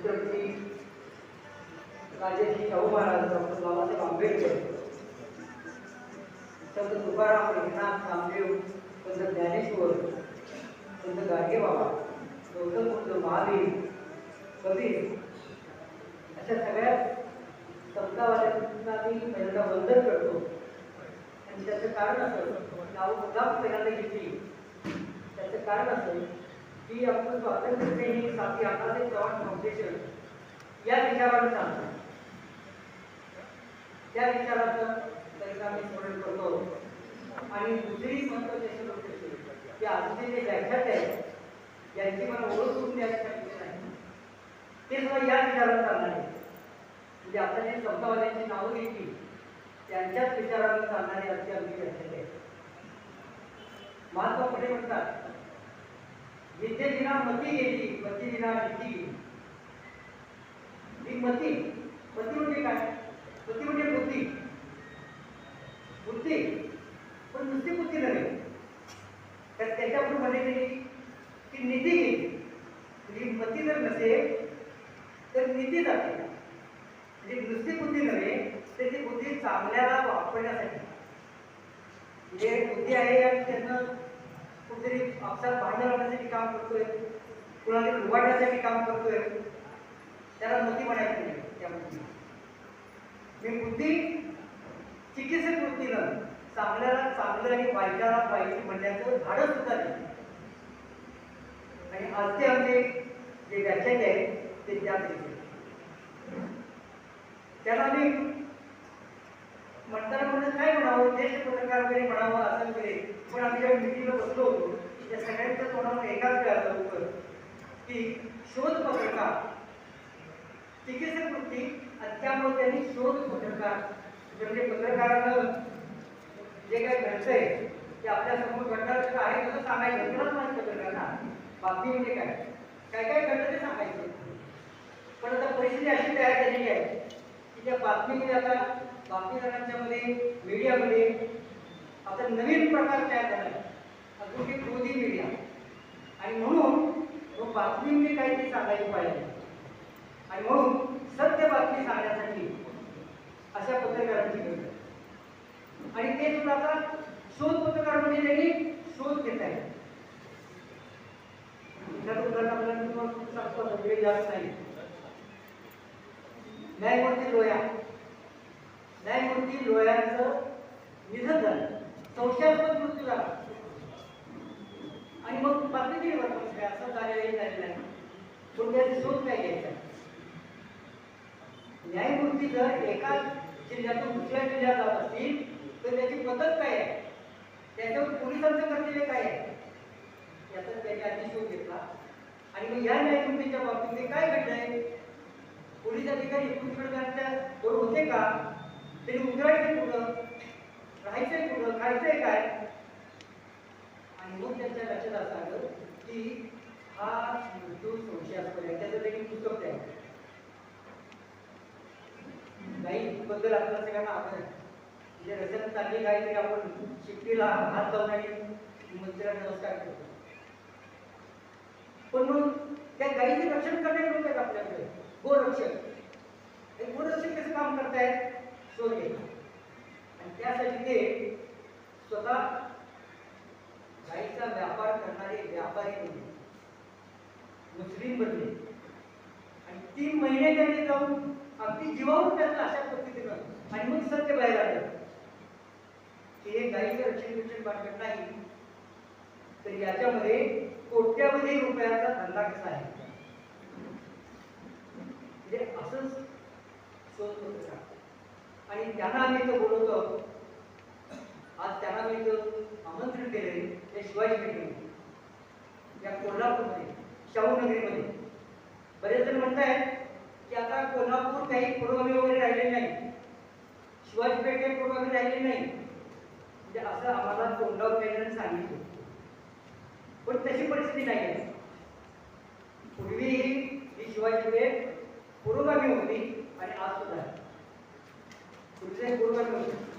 Chhatrapati Rajeji Shahu Maharaj doctor Babasaheb Ambedkar. Sant Tukaram Eknath Namdev संत ज्ञानेश्वर संत गाडगेबाबा गौतम बुद्ध महावीर कबीर अशा सगळ्या संतावाल्यांना मी पहिल्यांदा वंदन करतो. आणि त्याचं कारण असं नाव मुद्दाम पहिल्यांदा घेतली. त्याचं कारण असं की आपण स्वातंत्र्य सैनिक साथी अण्णासाहेब चव्हाण फाउंडेशन या विचारावर सांगतो. त्या विचाराचं त्यांना मी स्मरण करतो. आणि दुसरी महत्वाची अशी गोष्ट अशी की आजचे जे व्याख्यात आहेत यांची मला ओळख करून द्यायची नाही. ते सुद्धा या विचारावर चालणार आहे म्हणजे आता जे संतावाल्यांची नावं घेतली त्यांच्याच विचारावर चालणारी असे आमची व्याख्यात आहे महात्मा पुढे म्हणतात विद्येविना मती गेली मतीविना नीती गेली. मती मती म्हणजे काय? मती म्हणजे बुद्धी. बुद्धी पण नुसती बुद्धी नव्हे. तर त्याच्याकडून मध्ये गेली की नीती गेली. म्हणजे मती जर नसेल तर नीती जाते. म्हणजे नुसती बुद्धी नव्हे तर ती बुद्धी चांगल्याला वापरण्यासाठी. म्हणजे बुद्धी आहे आणि त्यांना कुठेतरी आपसात भांडण लावण्यासाठी काम करतोय. कुणाला लुबाडण्यासाठी काम करतोय. त्याला मोठी म्हणायची नाही त्या बुद्धीला मी बुद्धी चिकित्सक वृत्तीनं चांगल्याला चांगलं आणि वाईटाला वाईट म्हणण्याचं धाडस सुद्धा नाही आणि आज ते आमचे जे व्याख्याते आहेत ते त्या त्याला मी म्हणताना ज्येष्ठ पत्रकार वगैरे म्हणावं असं वगैरे पण आम्ही ज्या मिटिंगला बसलो होतो त्या सगळ्यांच्या तोंडावर एकाच वेळा उत्तर की शोध पत्रकार चिकित्सक वृत्ती आणि त्यामुळे त्यांनी शोध पत्रकार म्हणजे पत्रकारानं जे काही घडतंय ते आपल्यासमोर घडणार तर आहे तसं सांगायचं तुलाच माहिती पत्रकार ना बातमी म्हणजे काय? काय काय घडतं ते सांगायचं. पण आता परिस्थिती अशी तयार झालेली आहे बातमी आता बातमीदारांच्या मध्ये मीडियामध्ये आता नवीन प्रकार तयार झाला अजून की क्रोधी मीडिया. आणि म्हणून तो बातमी म्हणजे काय ती सांगायची पाहिजे आणि म्हणून सत्य बातमी सांगण्यासाठी अशा पत्रकारांची गरज आहे. आणि ते सुद्धा आता शोध पत्रकार म्हणजे त्यांनी शोध घेत आहे एखादं उदाहरण आपल्याला तुम्हाला खूप सांगतो वेळ जास्त नाही. न्यायमूर्ती लोया. न्यायमूर्ती लोयांचं निधन झालं संशयास्पद मृत्यू झाला आणि मग बातमी दिली काय असं झालेलं झालेलं आहे पण शोध काय घ्यायचा? न्यायमूर्ती जर एका जिल्ह्यातून दुसऱ्या जिल्ह्यात जात असतील तर त्याची पद्धत काय आहे? त्याच्यावर पोलिसांचं कर्तव्य काय आहे? याचा त्याने आधी शोध घेतला. आणि मग या न्यायमूर्तीच्या बाबतीत ते काय घडलंय? पोलीस अधिकारी एकूण फडकांच्या बरोबर होते का? त्यांनी उतरायचे कुठं? राहायचंय कुठं? खायचंय काय? आणि मग त्यांच्या लक्षात असं आलं की हा मृत्यू संशयास्पद आहे. त्याचं देखील पुस्तक आहे गाई बद्दल आपल्याला सगळ्यांना आपण म्हणजे रचना चांगली काय तरी आपण शिफ्टीला हात लावून आणि मंदिरात नमस्कार करतो. पण मग त्या गाईचे रक्षण करणारे लोक आहेत आपल्याकडे? गोरक्षक. हे गोरक्षक कसं काम करतायत? शोध आणि त्यासाठी ते स्वतः गाईचा व्यापार करणारे व्यापारी बनले. मुस्लिम बनले. आणि तीन महिने त्यांनी जाऊन अगदी जीवावर त्यातलं अशा पद्धतीनं आणि मग सत्य बाहेर आलं की हे गाईचं रक्षण रक्षण भांडण नाही. तर याच्यामध्ये कोट्यावधी रुपयाचा धंदा कसा आहे? म्हणजे असंच शोध होतं आणि त्यांना आम्ही इथं बोलवतो. आज त्यांना मी इथं आमंत्रण केले ते शिवाजी पेठेमध्ये या कोल्हापूरमध्ये शाहू नगरीमध्ये. बरेच जण म्हणताय की आता कोल्हापूर काही पुरोगामी वगैरे राहिले नाही. शिवाजी पेठ काही पुरोगामी राहिले नाही. म्हणजे असं आम्हाला तोंडावर काही सांगितलं. पण तशी परिस्थिती नाही आहे. पूर्वी ही शिवाजी पेठ पूर्वगामी होती आणि आज सुद्धा आहे. पूर्वी पूर्वगामी होती.